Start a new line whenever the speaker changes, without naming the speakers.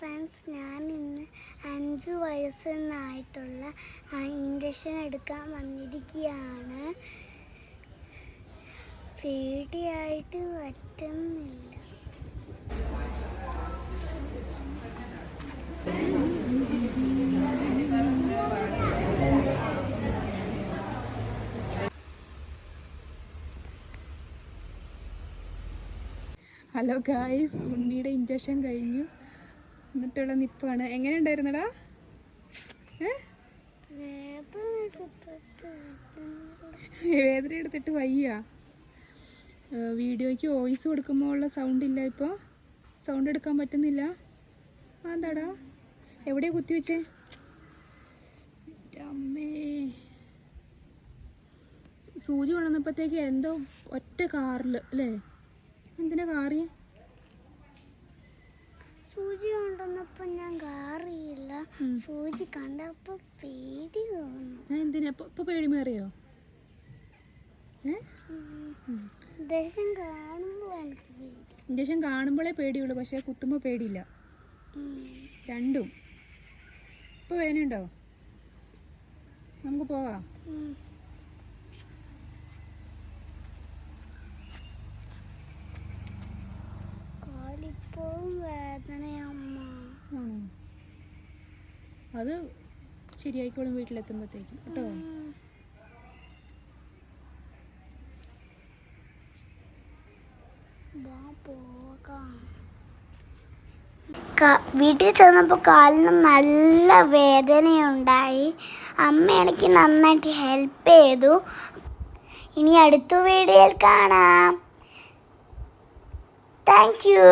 Friends ഞാൻ ഇന്ന് അഞ്ച് വയസ്സെന്നായിട്ടുള്ള ഇൻജക്ഷൻ എടുക്കാൻ വന്നിരിക്കുകയാണ്. പേടിയായിട്ട് പറ്റുന്നില്ല.
ഹലോ ഗായ്സ് ഉണ്ണിയുടെ ഇഞ്ചക്ഷൻ കഴിഞ്ഞു. എന്നിട്ടുള്ള നിപ്പാണ്. എങ്ങനെ ഉണ്ടായിരുന്നടാ?
വേദന എടുത്തിട്ട്
വയ്യ. വീഡിയോയ്ക്ക് വോയിസ് കൊടുക്കുമ്പോൾ ഉള്ള സൗണ്ട് ഇല്ല ഇപ്പോൾ സൗണ്ട് എടുക്കാൻ പറ്റുന്നില്ല. അതെന്താടാ? എവിടെയാ കുത്തി വെച്ചേ? അമ്മേ. സൂചി കൊണ്ടുവന്നപ്പോഴത്തേക്ക് എന്തോ ഒറ്റ കാറിൽ അല്ലേ? എന്തിനാ കാറി
സൂചി കൊണ്ടുവന്നപ്പോൾ ഞാൻ കാറിയില്ല. സൂചി കണ്ടപ്പോൾ പേടി തോന്നുന്നു.
എന്തിനാ? ഇപ്പൊ പേടി മാറിയോ?
ദേശം കാണുമ്പോൾ എനിക്ക് പേടി.
ഇഞ്ചക്ഷൻ കാണുമ്പോഴേ പേടിയുള്ളൂ പക്ഷെ കുത്തുമ്പോൾ പേടിയില്ല. രണ്ടും. ഇപ്പൊ വേനുണ്ടോ നമുക്ക് പോകാം.
കാലിപ്പോഴും വേദനയമ്മ
അത് ശരിയായിക്കോളും വീട്ടിലെത്തുമ്പോഴത്തേക്കും കേട്ടോ?
വീട്ടിൽ ചെന്നപ്പോൾ കാലിന് നല്ല വേദനയുണ്ടായി. അമ്മ എനിക്ക് നന്നായിട്ട് ഹെൽപ്പ് ചെയ്തു. ഇനി അടുത്ത വീഡിയോയിൽ കാണാം. Thank you